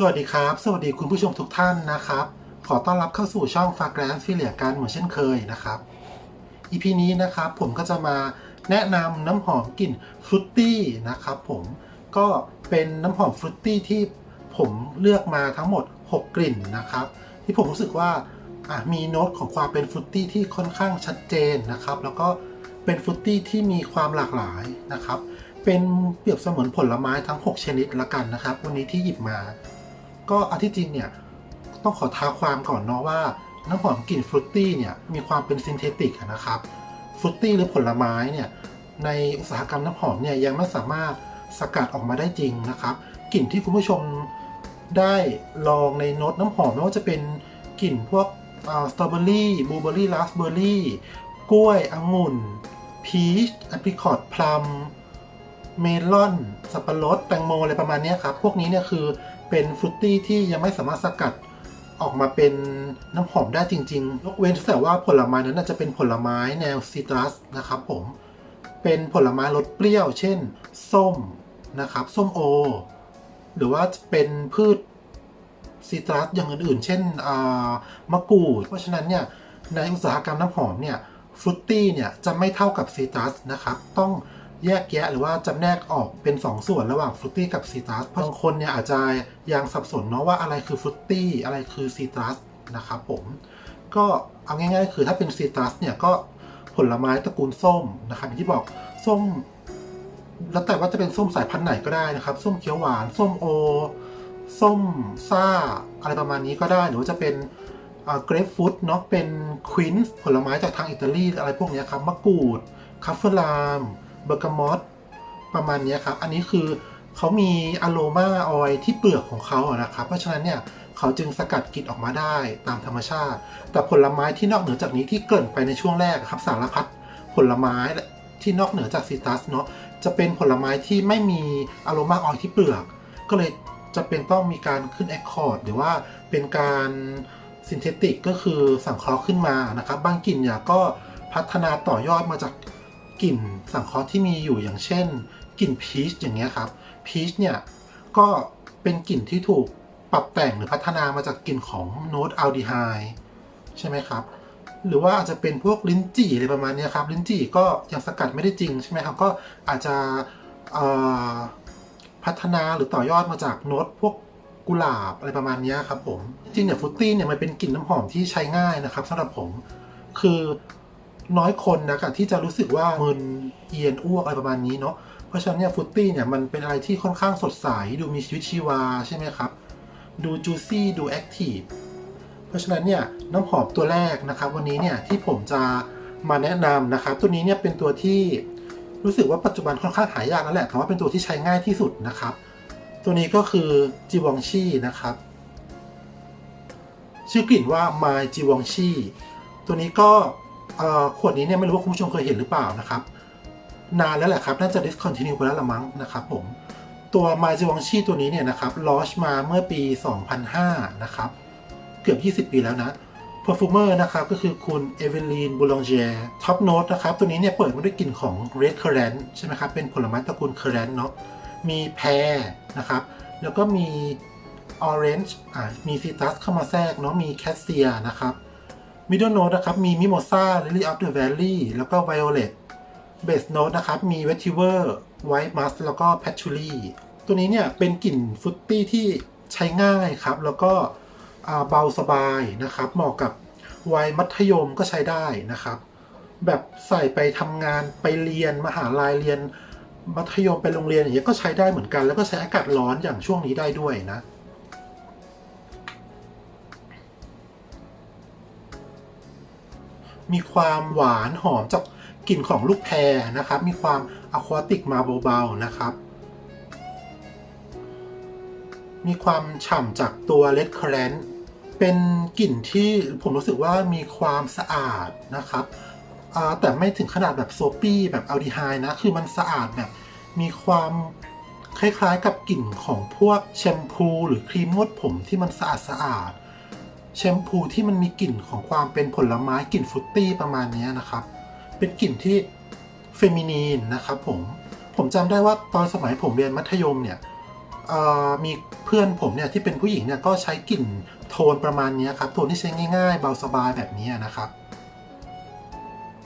สวัสดีครับ สวัสดีคุณผู้ชมทุกท่านนะครับ ขอต้อนรับเข้าสู่ช่อง f a g r a n c e ฟิเลียกันเหมือนเช่นเคยนะครับ EP นี้นะครับผมก็จะมาแนะนำน้ำหอมกลิ่นฟรุตตี้นะครับผมก็เป็นน้ำหอมฟรุตตี้ที่ผมเลือกมาทั้งหมด 6 กลิ่นนะครับ ที่ผมรู้สึกว่ามีโน้ตของความเป็นฟรุตตี้ที่ค่อนข้างชัดเจนนะครับ แล้วก็เป็นฟรุตตี้ที่มีความหลากหลายนะครับ เป็นเปรียบเสมือนผลไม้ทั้ง 6 ชนิดละกันนะครับ วันนี้ที่หยิบมา ก็อันที่จริงเนี่ยต้องขอท้าความก่อนเนาะว่าน้ำหอมกลิ่นฟรุตตี้เนี่ยมีความเป็นซินเทติกนะครับฟรุตตี้หรือผลไม้เนี่ยในอุตสาหกรรมน้ำหอมเนี่ยยังไม่สามารถสกัดออกมาได้จริงนะครับกลิ่นที่คุณผู้ชมได้ลองในโน้ตน้ำหอมไม่ว่าจะเป็นกลิ่นพวกสตรอเบอรี่บลูเบอรี่ราสเบอรี่กล้วยองุ่นพีชแอปริคอตพลัมเมลอน สับปะรด แตงโม อะไรประมาณนี้ครับ พวกนี้เนี่ยคือ เป็นฟรุตตี้ที่ยังไม่สามารถสกัดออกมาเป็นน้ำหอมได้จริงๆยกเว้นแต่ว่าผลไม้นั้นจะเป็นผลไม้แนวซิตรัสนะครับผม เป็นผลไม้รสเปรี้ยว เช่น ส้มนะครับ ส้มโอ หรือว่าเป็นพืชซิตรัสอย่างอื่นๆ เช่นมะกรูด เพราะฉะนั้นเนี่ยในอุตสาหกรรมน้ำหอมเนี่ยฟรุตตี้เนี่ยจะไม่เท่ากับซิตรัสนะครับ ต้อง แยกแยะหรือว่าจำแนกออกเป็น 2 ส่วนระหว่างฟรุตตี้กับซิตรัสบางคนเนี่ยอาจจะยังสับสนเนาะว่าอะไรคือฟรุตตี้อะไรคือซิตรัสนะครับผมก็เอาง่ายๆ คือถ้าเป็นซิตรัสเนี่ยก็ผลไม้ตระกูลส้มนะครับอย่างที่บอกส้ม แล้วแต่ว่าจะเป็นส้มสายพันธุ์ไหนก็ได้นะครับ ส้มเขียวหวาน ส้มโอ ส้มซ่า อะไรประมาณนี้ก็ได้หรือว่าจะเป็นเกรฟฟูดเนาะเป็นควินส์ผลไม้จากทางอิตาลีอะไรพวกนี้ครับมะกรูดคัฟเฟอร์ลาม เบอร์กามอตประมาณนี้ครับ อันนี้คือเขามีอะโรมาออยที่เปลือกของเขาอะนะครับ เพราะฉะนั้นเนี่ยเขาจึงสกัดกลิ่นออกมาได้ตามธรรมชาติ แต่ผลไม้ที่นอกเหนือจากนี้ที่เกินไปในช่วงแรกครับสารพัดผลไม้ที่นอกเหนือจากซิตรัสเนาะจะเป็นผลไม้ที่ไม่มีอารมาออยที่เปลือก ก็เลยจะเป็นต้องมีการขึ้นแอคคอร์ดหรือว่าเป็นการซินเทติกก็คือสังเคราะห์ขึ้นมานะครับบางกลิ่นเนี่ยก็พัฒนาต่อยอดมาจาก กลิ่นสังเคราะห์ที่มีอยู่อย่างเช่นกลิ่นพีชอย่างเงี้ยครับพีชเนี่ยก็เป็นกลิ่นที่ถูกปรับแต่งหรือพัฒนามาจากกลิ่นของโน้ตอัลดีไฮด์ใช่ไหมครับ หรือว่าอาจจะเป็นพวกลิ้นจี่อะไรประมาณนี้ครับ ลิ้นจี่ก็ยังสกัดไม่ได้จริงใช่ไหมครับ ก็อาจจะพัฒนาหรือต่อยอดมาจากโน้ตพวกกุหลาบอะไรประมาณนี้ครับผมจริงเนี่ยฟุตตี้เนี่ยมันเป็นกลิ่นน้ำหอมที่ใช้ง่ายนะครับสำหรับผม คือ น้อยคนนะที่จะรู้สึกว่ามึนเอียนอ้วกอะไรประมาณนี้เนาะเพราะฉะนั้นเนี่ยฟุตตี้เนี่ยมันเป็นอะไรที่ค่อนข้างสดใสดูมีชีวิตชีวาใช่ไหมครับ ดูจูซี่ดูแอคทีฟเพราะฉะนั้นเนี่ยน้ำหอมตัวแรกนะครับวันนี้เนี่ยที่ผมจะมาแนะนำนะครับ ตัวนี้เนี่ยเป็นตัวที่รู้สึกว่าปัจจุบันค่อนข้างหายากแล้วแหละแต่ว่าเป็นตัวที่ใช้ง่ายที่สุดนะครับ ตัวนี้ก็คือจีวองชีนะครับ ชื่อกลิ่นว่า My จีวองชีตัวนี้ก็ ขวดนี้เนี่ยไม่รู้ว่าคุณผู้ชมเคยเห็นหรือเปล่านะครับ นานแล้วแหละครับ น่าจะ discontinue ไปแล้วละมั้งนะครับผมตัว My จีวองชีตัวนี้เนี่ยนะครับลอชมาเมื่อปี 2005 นะครับ เกือบ 20 ปีแล้วนะ Perfumer นะครับ ก็คือคุณเอเวลีนบูลองเจร์ท็อปโนตนะครับ ตัวนี้เนี่ยเปิดมาด้วยกลิ่นของ Red Currant ใช่ไหมครับ เป็นผลไม้ตระกูล Currant เนาะมีแพรนะครับ แล้วก็มี Orange อ่ามีซิตรัสเข้ามาแทรกเนาะมีแคสเซียนะครับ Middle Note นะครับ มี Mimosa Lily of the Valley แล้วก็ Violet Base Note นะครับ มี Vetiver White Musk แล้วก็ Patchouli ตัวนี้เนี่ยเป็นกลิ่นฟุตตี้ที่ใช้ง่ายครับ แล้วก็เบาสบายนะครับ เหมาะกับวัยมัธยมก็ใช้ได้นะครับ แบบใส่ไปทำงานไปเรียนมหาลัยเรียน มัธยมไปโรงเรียนอย่างเงี้ยก็ใช้ได้เหมือนกัน แล้วก็ใช้อากาศร้อนอย่างช่วงนี้ได้ด้วยนะ มีความหวานหอมจากกลิ่นของลูกแพรนะครับ มีความอะควาติกมาเบาๆนะครับ มีความฉ่ำจากตัวเลดครนเป็นกลิ่นที่ผมรู้สึกว่ามีความสะอาดนะครับ แต่ไม่ถึงขนาดแบบโซปี้แบบอัลดีไฮนะ คือมันสะอาดแบบ มีความคล้ายๆกับกลิ่นของพวกแชมพูหรือครีมนวดผมที่มันสะอาดสะอาด แชมพูที่มันมีกลิ่นของความเป็นผลไม้กลิ่นฟรุตตี้ประมาณนี้นะครับ เป็นกลิ่นที่เฟมินีนนะครับผม ผมจำได้ว่าตอนสมัยผมเรียนมัธยมเนี่ยมีเพื่อนผมเนี่ยที่เป็นผู้หญิงเนี่ยก็ใช้กลิ่นโทนประมาณนี้ครับ โทนที่ใช้ง่ายๆ เบาสบายแบบนี้นะครับ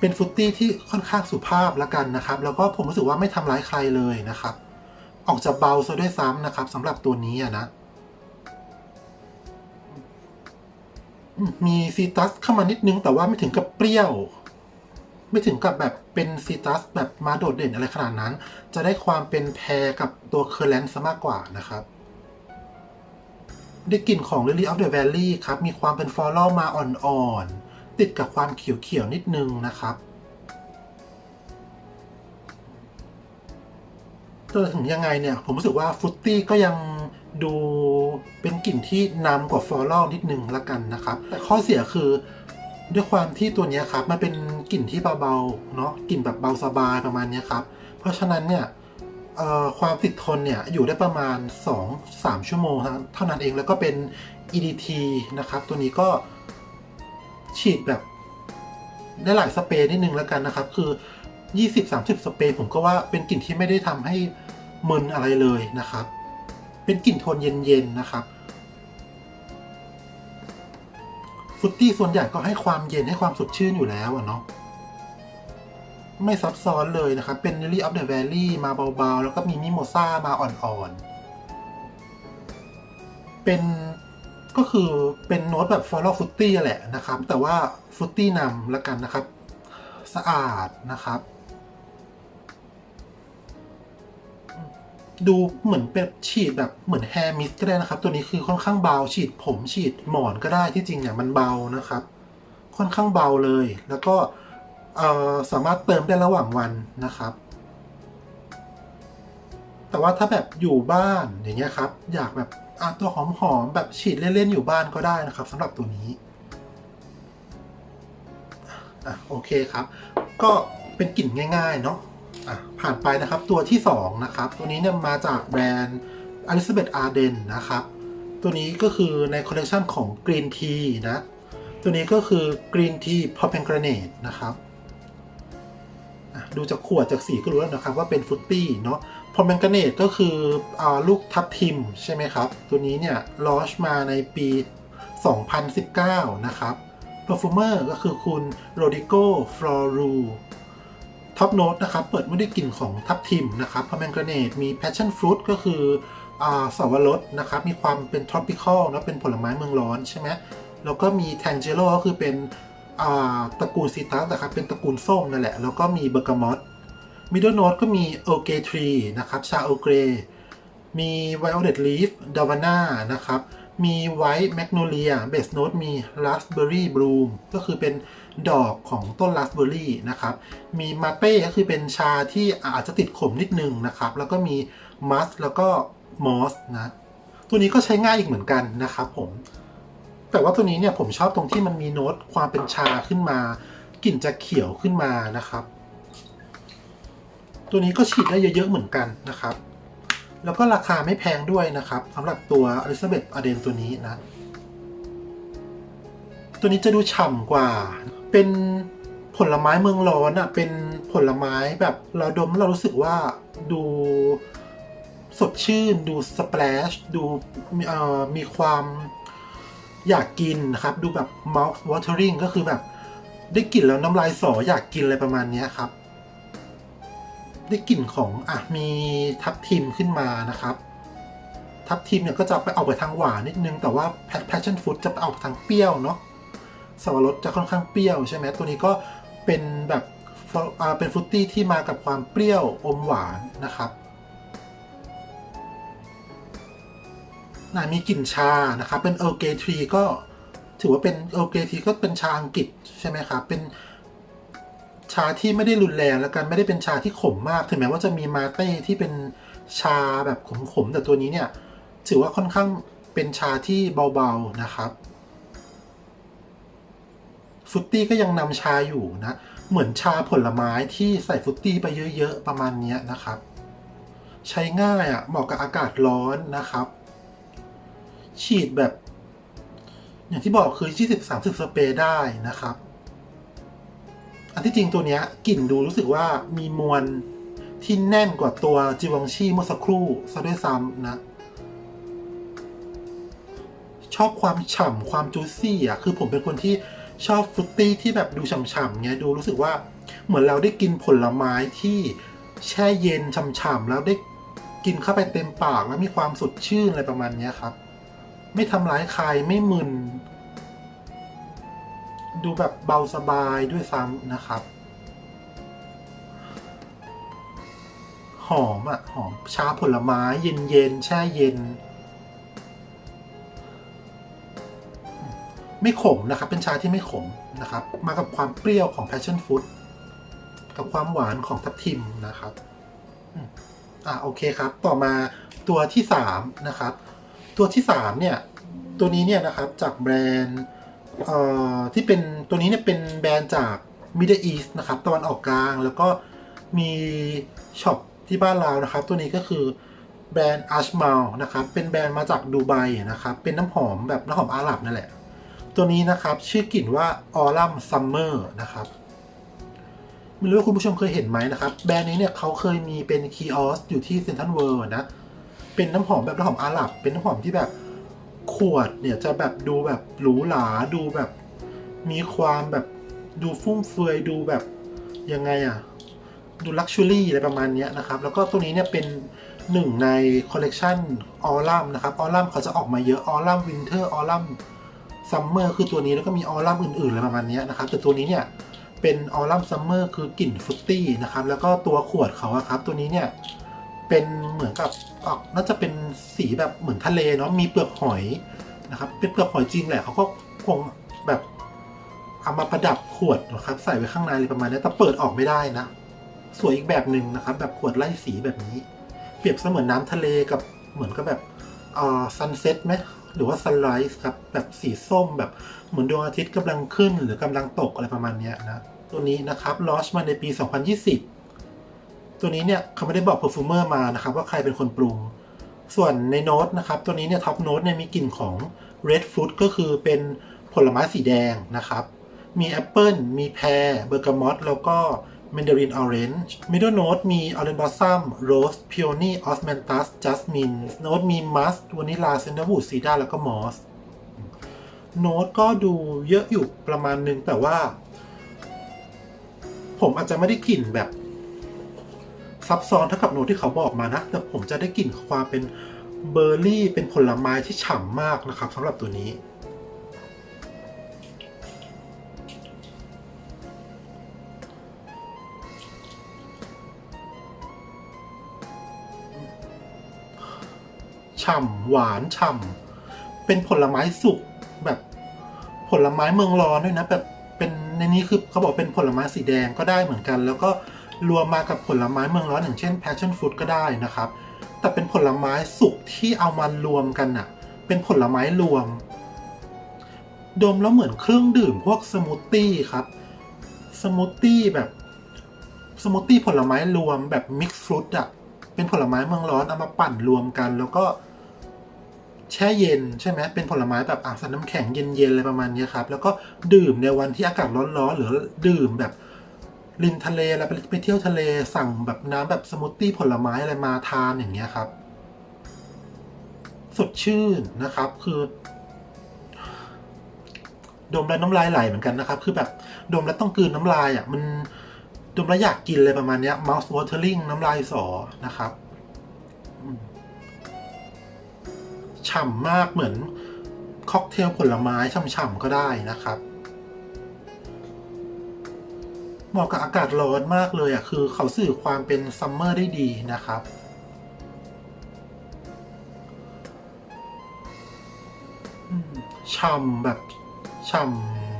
เป็นฟุตตี้ที่ค่อนข้างสุภาพละกันนะครับ แล้วก็ผมรู้สึกว่าไม่ทำร้ายใครเลยนะครับ ออกจะเบาซะด้วยซ้ำนะครับสำหรับตัวนี้นะ มีซีตัสเข้ามานิดนึง แต่ว่าไม่ถึงกับเปรี้ยว ไม่ถึงกับแบบเป็นซีตัสแบบมาโดดเด่นอะไรขนาดนั้น จะได้ความเป็นแพรกับตัวเคอร์แลนซ์ซะมากกว่านะครับได้กลิ่นของ Lily of the Valley ครับ มีความเป็นฟลอรัลมาอ่อนๆ ติดกับความเขียวๆ นิดนึงนะครับแต่ถึงยังไงเนี่ย ผมรู้สึกว่าฟุตตี้ก็ยัง ดูเป็นกลิ่นที่นำกว่าฟลอรัลนิดนึงละกันนะครับ แต่ข้อเสียคือด้วยความที่ตัวนี้ครับมันเป็นกลิ่นที่เบาๆเนาะกลิ่นแบบเบาสบายประมาณนี้ครับ เพราะฉะนั้นเนี่ยความติดทนเนี่ยอยู่ได้ประมาณ 2-3 ชั่วโมงเท่านั้นเองแล้วก็เป็น EDT นะครับ ตัวนี้ก็ฉีดแบบได้หลายสเปรย์นิดนึงแล้วกันนะครับ คือ 20-30 สเปรย์ผมก็ว่าเป็นกลิ่นที่ไม่ได้ทำให้มึนอะไรเลยนะครับ เป็นกลิ่นโทนเย็นๆนะครับฟุตตี้ส่วนใหญ่ก็ให้ความเย็นให้ความสดชื่นอยู่แล้วอะเนาะไม่ซับซ้อนเลยนะครับ เป็น Lily of the Valley มาเบาๆ แล้วก็มีมิโมซ่ามาอ่อนๆ เป็นก็คือเป็นโน้ตแบบ floral fruity แหละนะครับ แต่ว่าฟุตตี้นำละกันนะครับ สะอาดนะครับ ดูเหมือนเป็นฉีดแบบเหมือนแฮร์มิสก็ได้นะครับ ตัวนี้คือค่อนข้างเบาฉีดผมฉีดหมอนก็ได้ที่จริงเนี่ยมันเบานะครับ ค่อนข้างเบาเลย แล้วก็เออสามารถเติมได้ระหว่างวันนะครับ แต่ว่าถ้าแบบอยู่บ้านอย่างเงี้ยครับ อยากแบบอะตัวหอมๆแบบฉีดเล่นๆอยู่บ้านก็ได้นะครับสำหรับตัวนี้อะโอเคครับ ก็เป็นกลิ่นง่ายๆเนาะ อะผ่านไปนะครับตัวที่ 2 นะครับ ตัวนี้เนี่ยมาจากแบรนด์ Elizabeth Arden นะครับ ตัวนี้ก็คือในคอลเลคชันของ Green Tea นะ ตัวนี้ก็คือ Green Tea Pomegranate นะครับดูจากขวดจากสีก็รู้แล้วนะครับว่าเป็นฟุตตี้เนาะ Pomegranate ก็คืออลูกทับทิมใช่ไหมครับ ตัวนี้เนี่ยลอชมาในปี 2019 นะครับ Perfumer ก็คือคุณ Rodrigo Floru ท็อปโนตนะครับเปิดไมาด้กลิ่นของทับทิมนะครับพอแมงกรเนตมี passion fruit ก็คืออาสวรสนะครับมีความเป็น tropical นะเป็นผลไม้เมืองร้อนใช่ไหมแล้วก็มี tangelo ก็คือเป็นอ่าตระกูลซีตัสนะครับเป็นตระกูลส้มนั่นแหละ แล้วก็มีเบอร์กามอตมิดเดิลโนตก็มีโอเกทรีนะครับชาโอเกรมี violet leaf davana นะครับ มีไวท์แมกโนเลียเบสโนตมี raspberry bloom ก็คือเป็นดอกของต้น raspberry นะครับ มีมาเต้ก็คือเป็นชาที่อาจจะติดขมนิดนึงนะครับ แล้วก็มีมัสแล้วก็มอสนะ ตัวนี้ก็ใช้ง่ายอีกเหมือนกันนะครับผม แต่ว่าตัวนี้เนี่ยผมชอบตรงที่มันมีโน้ตความเป็นชาขึ้นมากลิ่นจะเขียวขึ้นมานะครับ ตัวนี้ก็ฉีดได้เยอะๆเหมือนกันนะครับ แล้วก็ราคาไม่แพงด้วยนะครับสำหรับตัว Elizabeth Arden ตัวนี้นะ ตัวนี้จะดูฉ่ำกว่า เป็นผลไม้เมืองร้อนอะ เป็นผลไม้แบบเราดมเรารู้สึกว่าดูสดชื่น ดูสเปรชดูมีความอยากกินนะครับ ดูแบบ mouth watering ก็คือแบบได้กลิ่นแล้วน้ำลายสออยากกินอะไรประมาณนี้ครับ ได้กลิ่นของอะมีทับทิมขึ้นมานะครับ ทับทิมเนี่ยก็จะไปออกไปทางหวานนิดนึง แต่ว่า passion fruit จะไปออกทางเปรี้ยวเนาะสับปะรดจะค่อนข้างเปรี้ยวใช่ไหมตัวนี้ก็เป็นแบบอ่าเป็นฟรุตตี้ที่มากับความเปรี้ยวอมหวานนะครับน่ามีกลิ่นชานะครับ เป็นเอ r เกทรีก็ถือว่าเป็นเอ r เกทรีก็เป็นชาอังกฤษใช่ไหมครับเป็น ชาที่ไม่ได้รุนแรงแล้วกันไม่ได้เป็นชาที่ขมมากถึงแม้ว่าจะมีมาเต้ที่เป็นชาแบบขมๆแต่ตัวนี้เนี่ยถือว่าค่อนข้างเป็นชาที่เบาๆนะครับฟุตตี้ก็ยังนำชาอยู่นะ เหมือนชาผลไม้ที่ใส่ฟุตตี้ไปเยอะๆ ประมาณนี้นะครับ ใช้ง่ายอะ่ะเหมาะกับอากาศร้อนนะครับ ฉีดแบบ อย่างที่บอกคือ 20-30 สเปรย์ได้นะครับ อันที่จริงตัวเนี้ยกลิ่นดูรู้สึกว่ามีมวลที่แน่นกว่าตัวจิวองชีเมื่อสักครู่ซะด้วยซ้ำนะ ชอบความฉ่ำความจูซี่อะคือผมเป็นคนที่ชอบฟรุตตี้ที่แบบดูฉ่ำๆเงี้ยดูรู้สึกว่าเหมือนเราได้กินผลไม้ที่แช่เย็นฉ่ำๆแล้วได้กินเข้าไปเต็มปากแล้วมีความสดชื่นอะไรประมาณนี้ครับ ไม่ทำร้ายใครไม่มึน ดูแบบเบาสบายด้วยซ้ำนะครับ หอมอะ หอมชาผลไม้เย็นเย็นแช่เย็น ไม่ขมนะครับ เป็นชาที่ไม่ขมนะครับ มากับความเปรี้ยวของ passion fruit กับความหวานของทับทิมนะครับอ่าโอเคครับ ต่อมาตัวที่สามนะครับ ตัวที่สามเนี่ย ตัวนี้เนี่ยนะครับจากแบรนด์ ที่เป็นตัวนี้เนี่ยเป็นแบรนด์จาก Middle East นะครับตะวันออกกลาง แล้วก็มีช็อปที่บ้านเรานะครับ ตัวนี้ก็คือแบรนด์ Ashmal นะครับเป็นแบรนด์มาจากดูไบนะครับเป็นน้ำหอมแบบน้ำหอมอาหรับนั่นแหละ ตัวนี้นะครับชื่อกลิ่นว่า Autumn Summer นะครับไม่รู้ว่าคุณผู้ชมเคยเห็นไหมนะครับ แบรนด์นี้เนี่ยเขาเคยมีเป็นคีออสอยู่ที่เซ็นทรัลเวิลด์นะ เป็นน้ำหอมแบบน้ำหอมอาหรับ เป็นน้ำหอมที่แบบ ขวดเนี่ยจะแบบดูแบบหรูหราดูแบบ มีความแบบดูฟุ่มเฟือยดูแบบยังไงอะดูลักชัวรี่อะไรประมาณนี้นะครับ แล้วก็ตัวนี้เนี่ยเป็นหนึ่งในคอลเลกชันออลัมนะครับออลัมเขาจะออกมาเยอะออลัมวินเทอร์ออลัมซัมเมอร์คือตัวนี้แล้วก็มีออลัมอื่นๆอะไรประมาณนี้นะครับ แต่ตัวนี้เนี่ยเป็นออลัมซัมเมอร์คือกลิ่นฟรุตตี้นะครับ แล้วก็ตัวขวดเขาอะครับ ตัวนี้เนี่ย เป็นเหมือนกับออกน่าจะเป็นสีแบบเหมือนทะเลเนาะมีเปลือกหอยนะครับ เป็นเปลือกหอยจริงแหละเขาก็คงแบบเอามาประดับขวดนะครับ ใส่ไว้ข้างในอะไรประมาณนี้แต่เปิดออกไม่ได้นะ สวยอีกแบบหนึ่งนะครับ แบบขวดไล่สีแบบนี้ เปรียบเสมือนน้ำทะเลกับเหมือนกับแบบเอ่อซันเซ็ตไหมหรือว่าซันไรส์ครับแบบสีส้มแบบเหมือนดวงอาทิตย์กำลังขึ้น หรือกำลังตกอะไรประมาณนี้นะตัวนี้นะครับลอชมาในปี 2020 ตัวนี้เนี่ยเขาไม่ได้บอก perfumer มานะครับว่าใครเป็นคนปรุง ส่วนในโน้ตนะครับตัวนี้เนี่ยท็อปโน้ตเนี่ยมีกลิ่นของ red fruit ก็คือเป็นผลไม้สีแดงนะครับ มีแอปเปิลมีแพรเบอร์กามอตแล้วก็ mandarin orange middle note มี orange blossom rose peony osmanthus jasmine โน้ตมี musk vanilla sandalwood cedar แล้วก็ moss โน้ตก็ดูเยอะอยู่ประมาณนึง แต่ว่า ผมอาจจะไม่ได้กลิ่นแบบ ซับซ้อนเท่ากับโน้ตที่เขาบอกมานะ แต่ผมจะได้กลิ่นความเป็นเบอร์รี่ เป็นผลไม้ที่ฉ่ำมากนะครับสำหรับตัวนี้ ฉ่ำหวานฉ่ำเป็นผลไม้สุกแบบผลไม้เมืองร้อนด้วยนะแบบเป็นในนี้คือเขาบอกเป็นผลไม้สีแดงก็ได้เหมือนกัน แล้วก็ รวมมากับผลไม้เมืองร้อนอย่างเช่น passion fruit ก็ได้นะครับ แต่เป็นผลไม้สุกที่เอามารวมกันอะเป็นผลไม้รวม ดมแล้วเหมือนเครื่องดื่มพวกสมูทตี้ครับ สมูทตี้แบบสมูทตี้ผลไม้รวมแบบมิกซ์ฟรุตอะเป็นผลไม้เมืองร้อนเอามาปั่นรวมกัน แล้วก็แช่เย็นใช่ไหมเป็นผลไม้แบบอะใส่น้ำแข็งเย็นๆอะไรประมาณนี้ครับ แล้วก็ดื่มในวันที่อากาศร้อนๆหรือดื่มแบบ ริมทะเลแล้วไปไปเที่ยวทะเลสั่งแบบน้ำแบบสมูทตี้ผลไม้อะไรมาทานอย่างเงี้ยครับ สดชื่นนะครับ คือ ดมแล้วน้ำลายไหลเหมือนกันนะครับ คือแบบดมแล้วต้องกืนน้ำลายอะ มันดมแล้วอยากกินเลยประมาณเนี้ย mouth watering น้ำลายสอนะครับฉ่ำมากเหมือนค็อกเทลผลไม้ฉ่ำๆก็ได้นะครับ เหมาะกับอากาศร้อนมากเลยอะคือเขาสื่อความเป็นซัมเมอร์ได้ดีนะครับอืมฉ่ำแบบฉ่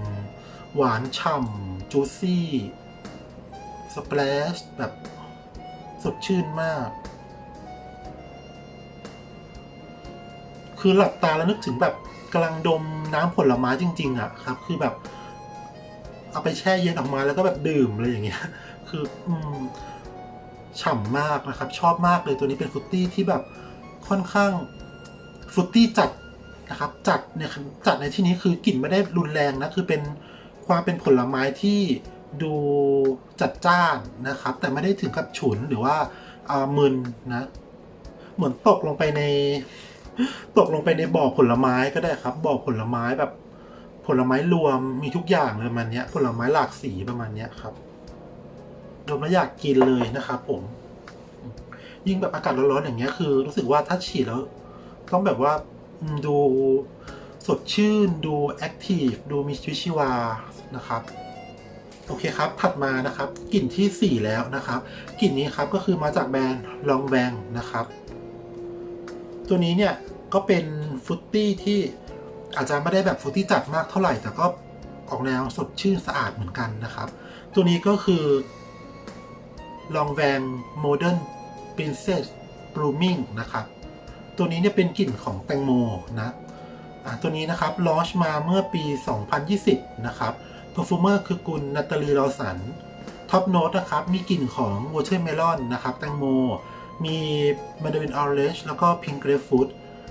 ำหวานฉ่ำจูซี่สเปรชแบบสดชื่นมาก คือหลับตาแล้วนึกถึงแบบกำลังดมน้ำผลไม้จริง ๆ อะครับ คือแบบ เอาไปแช่เย็นออกมาแล้วก็แบบดื่มอะไรอย่างเงี้ย คืออืมฉ่ำมากนะครับ ชอบมากเลยตัวนี้เป็นฟรุตตี้ที่แบบค่อนข้างฟรุตตี้จัดนะครับ จัดเนี่ยคือจัดในที่นี้คือกลิ่นไม่ได้รุนแรงนะ คือเป็นความเป็นผลไม้ที่ดูจัดจ้านนะครับ แต่ไม่ได้ถึงกับฉุนหรือว่าอ่ามึนนะ เหมือนตกลงไปใน ตกลงไปในบ่อผลไม้ก็ได้ครับบ่อผลไม้แบบ ผลไม้รวมมีทุกอย่างเลยประมันเนี้ยผลไม้หลากสีประมาณเนี้ยครับดมแล้วอยากกินเลยนะครับผม ยิ่งแบบอากาศร้อนๆอย่างเงี้ยคือ รู้สึกว่าถ้าฉีดแล้ว ต้องแบบว่าดูสดชื่นดูแอคทีฟดูมีชีวิตชีวานะครับโอเคครับ ถัดมานะครับกลิ่นทีสี่4 แล้วนะครับกลิ่นนี้ครับก็คือมาจากแบรนด์ลองแวงนะครับ ตัวนี้เนี่ยก็เป็นฟุตตี้ที่ อาจจะไม่ได้แบบฟรุตตี้จัดมากเท่าไหร่แต่ก็ออกแนวสดชื่นสะอาดเหมือนกันนะครับ ตัวนี้ก็คือลองแวงโมเดิร์น Princess Blooming นะครับ ตัวนี้เนี่ยเป็นกลิ่นของแตงโมนะตัวนี้นะครับลอชมาเมื่อปี 2020 นะครับ perfumer คือคุณนาตาลีลอสัน ท็อปโน้ตนะครับ มีกลิ่นของวอเ e อร์เมลอนนะครับ แตงโม มีมาดารินออเรนจ์แล้วก็พิงเกรฟฟูด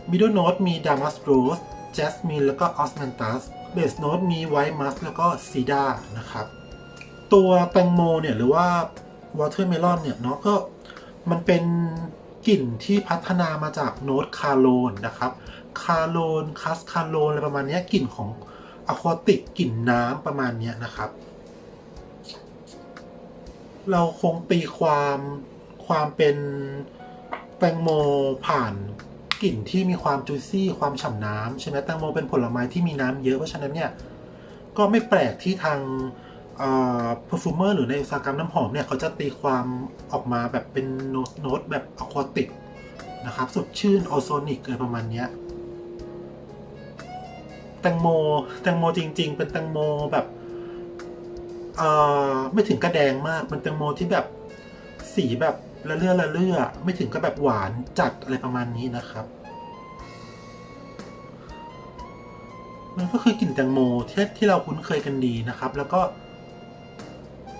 มิดเดิลโน้ตมีดามัสโรส แจสมินแล้วก็ออสแมนตัสเบสโน้ตมีไวท์มัสแล้วก็ซีดานะครับ ตัวแตงโมเนี่ยหรือว่าวอเ e อร์เมลอนเนี่ยเนาะก็มันเป็นกลิ่นที่พัฒนามาจากโน้ตคาโลนนะครับคาโลนคัสคาโลนอะไรประมาณนี้กลิ่นของอะควาติกกลิ่นน้ำประมาณนี้นะครับ เราคงตีความความเป็นแตงโมผ่าน กลิ่นที่มีความจูซี่ความฉ่ำน้ำใช่ไหมแตงโมเป็นผลไม้ที่มีน้ำเยอะเพราะฉะนั้นเนี่ยก็ไม่แปลกที่ทางเอ่อ perfumer หรือในอุตสาหกรรมน้ำหอมเนี่ยเขาจะตีความออกมาแบบเป็นโน้ตโน้ตแบบอะควาติกนะครับสดชื่นออโซนิกอะไรประมาณเนี้ยแตงโมแตงโมจริง ๆ เป็นแตงโมแบบเอ่อไม่ถึงกระแดงมากเป็นแตงโมที่แบบสีแบบ ละเลื่อละเลื่อไม่ถึงกับแบบหวานจัดอะไรประมาณนี้นะครับ มันก็คือกลิ่นแตงโมที่ที่เราคุ้นเคยกันดีนะครับ แล้วก็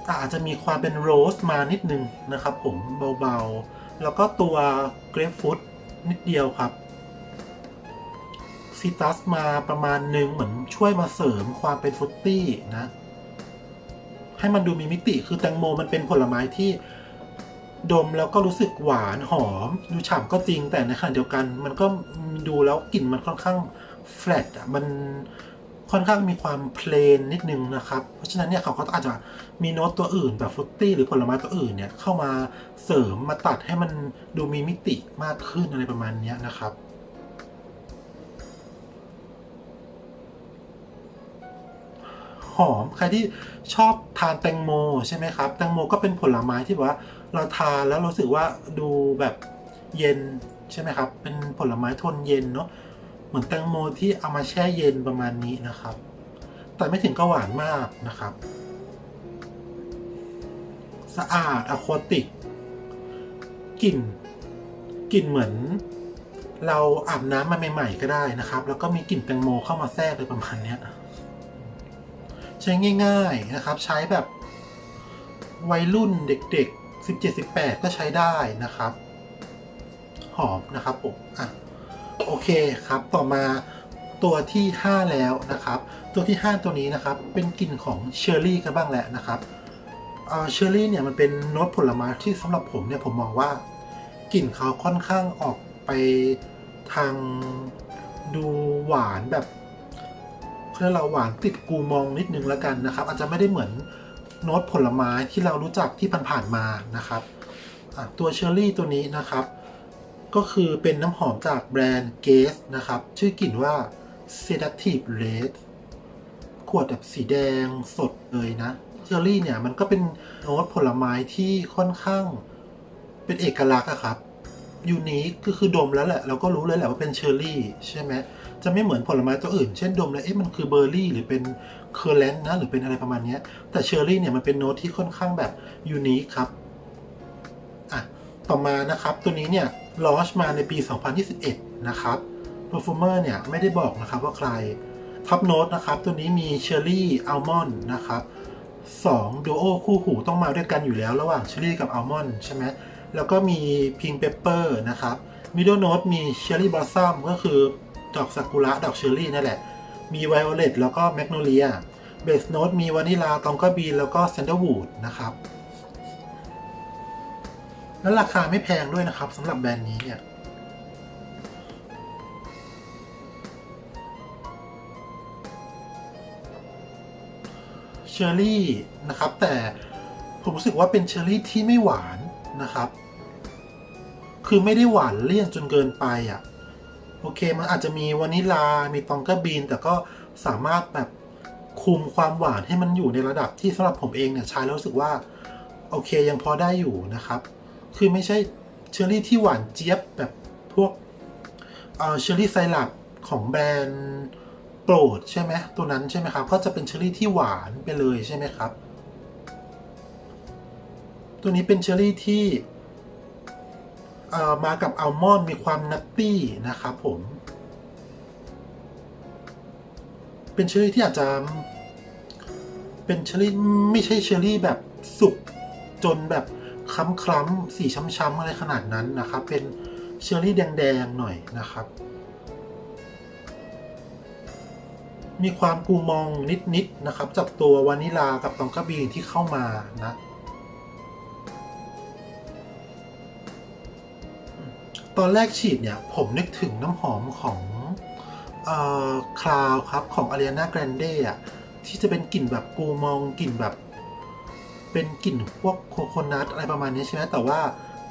อาจจะมีความเป็นโรสมานิดนึงนะครับ ผมเบาๆ แล้วก็ตัวเกรฟฟรุตนิดเดียวครับซิตัสมาประมาณหนึ่งเหมือนช่วยมาเสริมความเป็นฟรุตตี้นะ ให้มันดูมีมิติคือแตงโมมันเป็นผลไม้ที่ ดมแล้วก็รู้สึกหวานหอม ดูฉ่ำก็จริงแต่ในขณะเดียวกันมันก็ดูแล้วกลิ่นมันค่อนข้างแฟลตอะมันค่อนข้างมีความเพลนนิดนึงนะครับ เพราะฉะนั้นเนี่ยเขาก็อาจจะมีโน้ตตัวอื่นแบบฟรุตตี้หรือผลไม้ตัวอื่นเนี่ยเข้ามาเสริมมาตัดให้มันดูมีมิติมากขึ้นอะไรประมาณนี้นะครับ หอม ใครที่ชอบทานแตงโมใช่ไหมครับ แตงโมก็เป็นผลไม้ที่แบบว่าเราทานแล้วรู้สึกว่าดูแบบเย็นใช่ไหมครับ เป็นผลไม้ทนเย็นเนาะ เหมือนแตงโมที่เอามาแช่เย็นประมาณนี้นะครับ แต่ไม่ถึงก็หวานมากนะครับ สะอาดอะควาติก กลิ่น กลิ่นเหมือนเราอาบน้ำมาใหม่ ๆ ก็ได้นะครับ แล้วก็มีกลิ่นแตงโมเข้ามาแทรกเลยประมาณเนี้ย ใช้ง่าย ๆนะครับ ใช้แบบวัยรุ่นเด็กๆ 17-18 ก็ใช้ได้นะครับ หอมนะครับผมอะโอเคครับต่อมาตัวที่ 5 แล้วนะครับ ตัวที่ 5 ตัวนี้นะครับ เป็นกลิ่นของเชอร์รี่กันบ้างแหละนะครับเชอร์รี่เนี่ยมันเป็นโน้ตผลไม้ที่สำหรับผมเนี่ยผมมองว่ากลิ่นเขาค่อนข้างออกไปทางดูหวานแบบ เพื่อเราหวานติดกูมองนิดนึงแล้วกันนะครับ อาจจะไม่ได้เหมือนโน้ตผลไม้ที่เรารู้จักที่ผ่านๆมานะครับตัวเชอร์รี่ตัวนี้นะครับ ก็คือเป็นน้ำหอมจากแบรนด์ Guess นะครับ ชื่อกลิ่นว่า Sedative Red ขวดแบบสีแดงสดเลยนะเชอร์รี่เนี่ยมันก็เป็นโน้ตผลไม้ที่ค่อนข้างเป็นเอกลักษณ์อะครับยูนิคก็คือดมแล้วแหละ เราก็รู้เลยแหละว่าเป็นเชอร์รี่ใช่ไหม จะไม่เหมือนผลไม้ตัวอื่น เช่นดมแล้วเอ๊ะมันคือเบอร์รี่ หรือเป็นเคอร์แลนนะหรือเป็นอะไรประมาณนี้แต่เชอร์รี่เนี่ยมันเป็นโน้ตที่ค่อนข้างแบบยูนิคครับอะต่อมานะครับตัวนี้เนี่ยลอชมาในปี 2021 นะครับ perfumer เนี่ยไม่ได้บอกนะครับว่าใครท็อปโน้ตนะครับตัวนี้มีเชอร์รี่อัลมอนด์นะครับสองดูโอคู่หูต้องมาด้วยกันอยู่แล้วระหว่างเชอร์รี่กับอัลมอนด์ใช่ไหมแล้วก็มีพิงเปเปอร์นะครับมิดเดิลโน้ตมีเชอร์รี่บลอสซัมก็คือ ดอกซากุระดอกเชอร์รี่นั่นแหละ มีไวโอเลตแล้วก็แมกโนเลียเบสโนตมีวานิลาตองกบีนแล้วก็ซนเดอร์วูดนะครับ แล้วราคาไม่แพงด้วยนะครับสำหรับแบรนด์นี้เนี่ยเชอร์รี่นะครับ แต่ผมรู้สึกว่าเป็นเชอร์รี่ที่ไม่หวานนะครับ คือไม่ได้หวานเลี่ยนจนเกินไปอะ่ะ โอเคมันอาจจะมีวานิลา มีตองกาบีน แต่ก็สามารถแบบคุมความหวานให้มันอยู่ในระดับที่สำหรับผมเองเนี่ยใช้แล้วรู้สึกว่า โอเคยังพอได้อยู่นะครับ คือไม่ใช่เชอร์รี่ที่หวานเจี๊ยบแบบพวกเชอร์รี่ไซรัปของแบรนด์โปรดใช่ไหมตัวนั้นใช่ไหมครับ ก็จะเป็นเชอร์รี่ที่หวานไปเลยใช่ไหมครับ ตัวนี้เป็นเชอร์รี่ที่ มากับอัลมอนด์มีความนัตตี้นะครับผม เป็นเชอรี่ที่อาจจะ เป็นเชอรี่ไม่ใช่เชอรี่แบบสุกจนแบบคล้ำๆสีช้ำๆอะไรขนาดนั้นนะครับ เป็นเชอรี่แดงๆหน่อยนะครับ มีความกูมองนิดๆนะครับจากตัววานิลากับตองกาบีนที่เข้ามานะ ตอนแรกฉีดเนี่ย ผมนึกถึงน้ำหอมของคลาวครับ ของ Ariana Grande อะที่จะเป็นกลิ่นแบบกูมองกลิ่นแบบ เป็นกลิ่นพวกโคโคนัทอะไรประมาณนี้ใช่ไหมแต่ว่า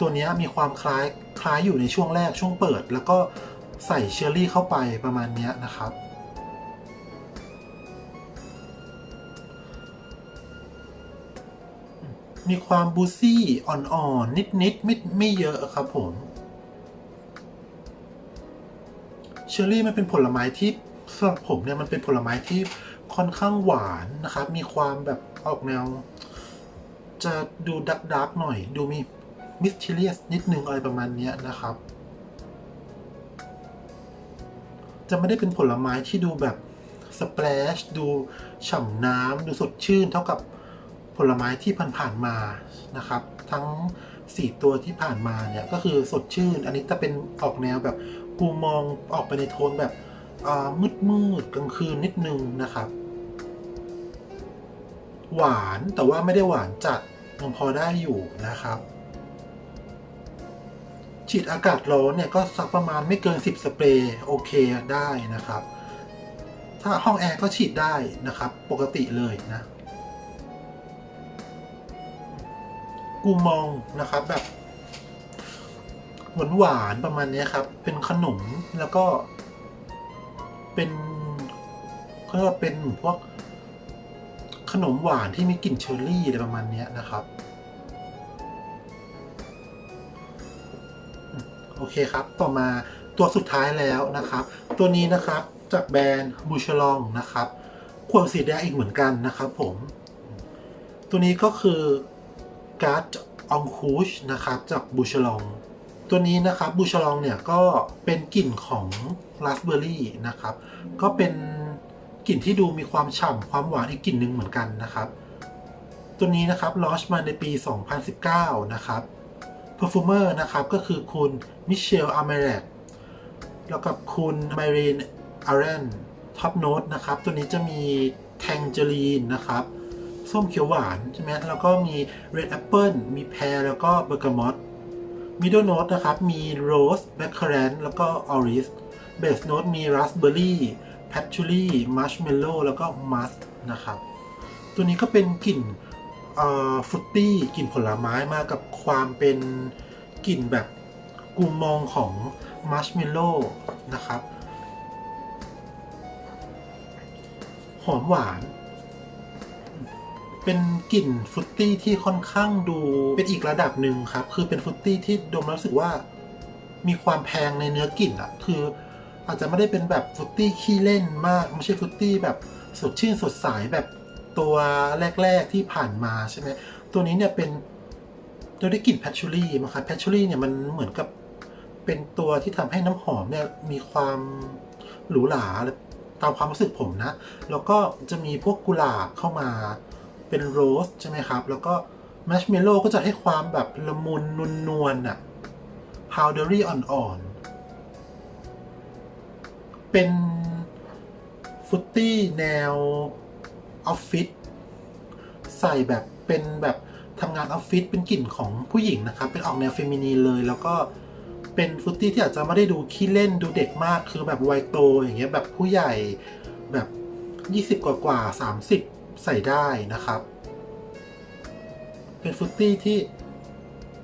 ตัวนี้มีความคล้ายคล้ายอยู่ในช่วงแรกช่วงเปิด แล้วก็ใส่เชอร์รี่เข้าไปประมาณนี้นะครับ มีความบูซี่อ่อนๆนิดๆไม่ไม่เยอะครับผม เช อร์รี่มันเป็นผลไม้ที่สำหรับผมเนี่ยมันเป็นผลไม้ที่ค่อนข้างหวานนะครับ มีความแบบออกแนว จะดูดักดักหน่อย ดูมีมิส t เ r ียสนิดนึงอะไรประมาณนี้นะครับ จะไม่ได้เป็นผลไม้ที่ดูแบบสเปรชดูฉ่ำน้ำดูสดชื่นเท่ากับผลไม้ที่ผ่านๆมานะครับ ทั้ง 4 ตัวที่ผ่านมาเนี่ยก็คือสดชื่น อันนี้จะเป็นออกแนวแบบ กูมองออกไปในโทนแบบมืดมืดๆกลางคืนนิดนึงนะครับ หวานแต่ว่าไม่ได้หวานจัดยังพอได้อยู่นะครับ ฉีดอากาศร้อนเนี่ยก็สักประมาณไม่เกิน 10 สเปรย์โอเคได้นะครับ ถ้าห้องแอร์ก็ฉีดได้นะครับ ปกติเลยนะกูมองนะครับแบบ หวานหวานๆประมาณนี้ครับ เป็นขนมแล้วก็เป็นเขาเรียกว่าเป็นพวกขนมหวานที่มีกลิ่นเชอร์รี่อะไรประมาณนี้นะครับ โอเคครับ ต่อมาตัวสุดท้ายแล้วนะครับ ตัวนี้นะครับจากแบรนด์บูชลองนะครับ ขวดสีแดงอีกเหมือนกันนะครับผม ตัวนี้ก็คือการ์ดองคูชนะครับ จากบูชลอง ตัวนี้นะครับบูชลองเนี่ยก็เป็นกลิ่นของราสเบอร์รี่นะครับ ก็เป็นกลิ่นที่ดูมีความฉ่ำความหวานอีกกลิ่นหนึ่งเหมือนกันนะครับ ตัวนี้นะครับลอชมาในปี 2019 นะครับ perfumer นะครับก็คือคุณมิเชลอาร์เมเรตแล้วกับคุณไมรีนอาร์เรนท็อปโน้ตนะครับ ตัวนี้จะมีแทงเจอรีนนะครับส้มเขียวหวานใช่ไหมแล้วก็มีเรดแอปเปิลมีแพรแล้วก็เบอร์กามอต มิดเดิลโน้ตนะครับ มีโรสแบคคอร์แรนแล้วก็ออริสเบสโน้ตมีราสเบอร์รี่แพทชูรี่มัชเมลโล่แล้วก็มัสนะครับ ตัวนี้ก็เป็นกลิ่นฟรุตตี้กลิ่นผลไม้มากับความเป็นกลิ่นแบบกูมองของมัชเมลโล่นะครับ หอมหวาน เป็นกลิ่นฟรุตตี้ที่ค่อนข้างดูเป็นอีกระดับหนึ่งครับ คือเป็นฟรุตตี้ที่ดมแล้วรู้สึกว่า มีความแพงในเนื้อกลิ่นอะคือ อาจจะไม่ได้เป็นแบบฟรุตตี้ขี้เล่นมากไม่ใช่ฟรุตตี้แบบสดชื่นสดใสแบบตัวแรก ๆที่ผ่านมาใช่ไหมตัวนี้เนี่ยเป็นเราได้กลิ่นแพชชูรี่มาครับแพชชูรี่เนี่ยมันเหมือนกับเป็นตัวที่ทำให้น้ำหอมเนี่ยมีความหรูหราตามความรู้สึกผมนะ แล้วก็จะมีพวกกุหลาบเข้ามา เป็นโรสใช่ไหมครับ แล้วก็แมชเมลโล่ก็จะให้ความแบบละมุนนวลนวลๆอะพาวเดอรี่อ่อนๆ เป็นฟุตตี้แนวออฟฟิศใส่แบบเป็นแบบทำงานออฟฟิศเป็นกลิ่นของผู้หญิงนะครับ เป็นออกแนวเฟมินีนเลย แล้วก็เป็นฟุตตี้ที่อาจจะไม่ได้ดูขี้เล่นดูเด็กมากคือแบบวัยโตอย่างเงี้ยแบบผู้ใหญ่แบบ 20 กว่ากว่า30 ใส่ได้นะครับ เป็นฟรุตตี้ที่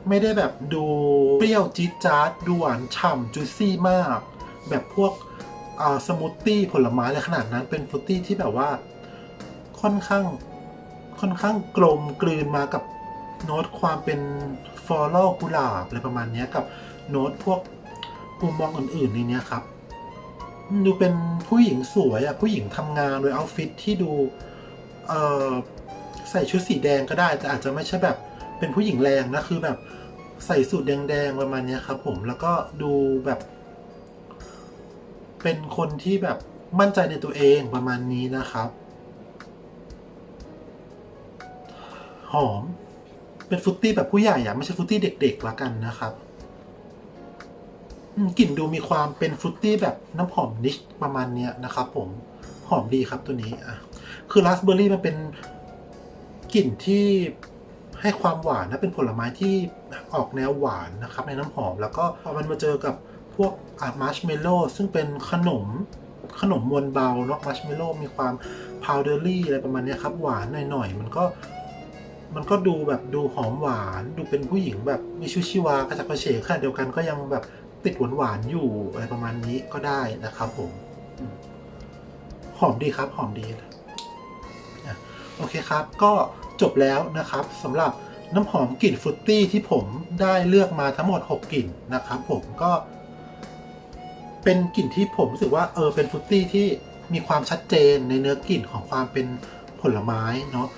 ไม่ได้แบบดูเปรี้ยวจี๊ดจ๊าดดูหวานฉ่ำจุซี่มาก แบบพวกอ่าสมูทตี้ผลไม้อะไรขนาดนั้น เป็นฟรุตตี้ที่แบบว่าค่อนข้างค่อนข้างกลมกลืนมากับโน้ตความเป็นฟลอรัลกุหลาบอะไรประมาณนี้กับโน้ตพวกมุมมองอื่นๆในนี้ครับ ดูเป็นผู้หญิงสวยอะผู้หญิงทำงานโดยเอาฟิตที่ดู เออใส่ชุดสีแดงก็ได้ แต่อาจจะไม่ใช่แบบเป็นผู้หญิงแรงนะคือแบบใส่สูทแดงๆประมาณนี้ครับผมแล้วก็ดูแบบ เป็นคนที่แบบมั่นใจในตัวเองประมาณนี้นะครับ หอม เป็นฟรุตตี้แบบผู้ใหญ่อะไม่ใช่ฟรุตตี้เด็กๆละกันนะครับกลิ่นดูมีความเป็นฟรุตตี้แบบน้ำหอมนิชประมาณเนี้ยนะครับผมหอมดีครับตัวนี้อะ คือราสเบอร์รี่มันเป็นกลิ่นที่ให้ความหวานนะเป็นผลไม้ที่ออกแนวหวานนะครับ ในน้ำหอม แล้วก็พอมันมาเจอกับพวกอามาร์ชเมลโล่ซึ่งเป็นขนมขนมมวลเบาเนาะมาร์ชเมลโล่มีความพาวเดอรี่อะไรประมาณนี้ครับ หวานหน่อยๆ มันก็มันก็ดูแบบดูหอมหวาน ดูเป็นผู้หญิงแบบมีชีวิตชีวากระฉับกระเฉงขณะเดียวกันก็ยังแบบติดหวานหวานอยู่อะไรประมาณนี้ก็ได้นะครับผมหอมดีครับหอมดีอะ โอเคครับ ก็จบแล้วนะครับสำหรับน้ำหอมกลิ่นฟรุตตี้ที่ผมได้เลือกมาทั้งหมด 6 กลิ่นนะครับ ผมก็เป็นกลิ่นที่ผมรู้สึกว่าเออเป็นฟรุตตี้ที่มีความชัดเจนในเนื้อกลิ่นของความเป็นผลไม้เนาะ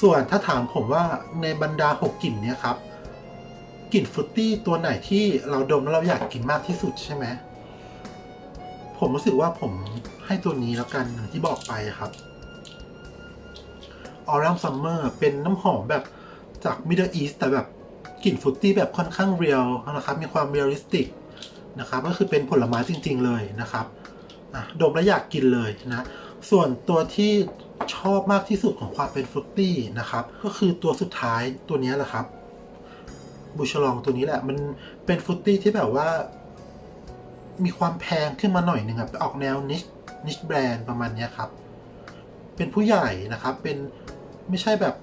ส่วนถ้าถามผมว่าในบรรดา 6 กลิ่นเนี้ยครับกลิ่นฟรุตตี้ตัวไหนที่เราดมแล้วเราอยากกินมากที่สุดใช่ไหมผมรู้สึกว่าผมให้ตัวนี้แล้วกันอย่างที่บอกไปครับ ออรัมซัมเมอร์เป็นน้ำหอมแบบจากมิดเดิลอีสแต่แบบกลิ่นฟรุตตี้แบบค่อนข้างเรียลนะครับ มีความเรียลลิสติกนะครับ ก็คือเป็นผลไม้จริง ๆ เลยนะครับดมแล้วอยากกินเลยนะ ส่วนตัวที่ชอบมากที่สุดของความเป็นฟรุตตี้นะครับ ก็คือตัวสุดท้ายตัวนี้แหละครับ บูชลองตัวนี้แหละ มันเป็นฟรุตตี้ที่แบบว่า มีความแพงขึ้นมาหน่อยหนึ่งอะออกแนวนิชนิชแบรนด์ประมาณนี้ครับ เป็นผู้ใหญ่นะครับ เป็น ไม่ใช่แบบ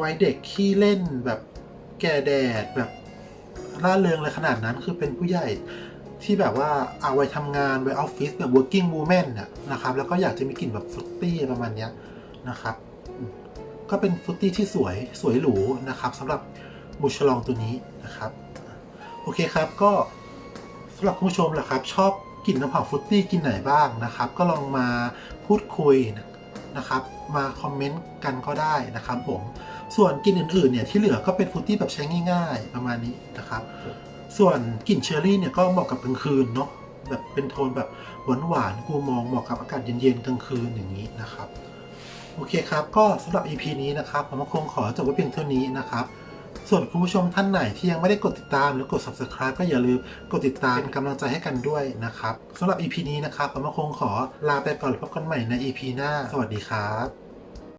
วัยเด็กขี้เล่นแบบแก่แดดแบบร่าเริงอะไรขนาดนั้นคือเป็นผู้ใหญ่ที่แบบว่าเอาไว้ทำงานไว้ออฟฟิศแบบ working woman น่ะนะครับ แล้วก็อยากจะมีกลิ่นแบบฟรุตตี้ประมาณนี้นะครับ ก็เป็นฟรุตตี้ที่สวยสวยหรูนะครับสำหรับบูชลองตัวนี้นะครับ โอเคครับก็สำหรับคุณผู้ชมแหละครับ ชอบกลิ่นน้ำหอมฟรุตตี้กลิ่นไหนบ้างนะครับ ก็ลองมาพูดคุย นะครับ มาคอมเมนต์กันก็ได้นะครับผม ส่วนกลิ่นอื่นๆเนี่ยที่เหลือก็เป็นฟรุตตี้แบบใช้ง่าย ๆ ประมาณนี้นะครับ ส่วนกลิ่นเชอร์รี่เนี่ยก็เหมาะกับกลางคืนเนาะแบบเป็นโทนแบบหวานๆกูมองเหมาะกับอากาศเย็นๆกลางคืนอย่างนี้นะครับ โอเคครับ ก็สำหรับ EP นี้นะครับผมคงขอจบไว้เพียงเท่านี้นะครับ ส่วนคุณผู้ชมท่านไหนที่ยังไม่ได้กดติดตามหรือกด subscribe ก็อย่าลืมกดติดตามเป็นกำลังใจให้กันด้วยนะครับสำหรับ EP นี้นะครับผมคงขอลาไปก่อนพบกันใหม่ใน EP หน้า สวัสดีครับ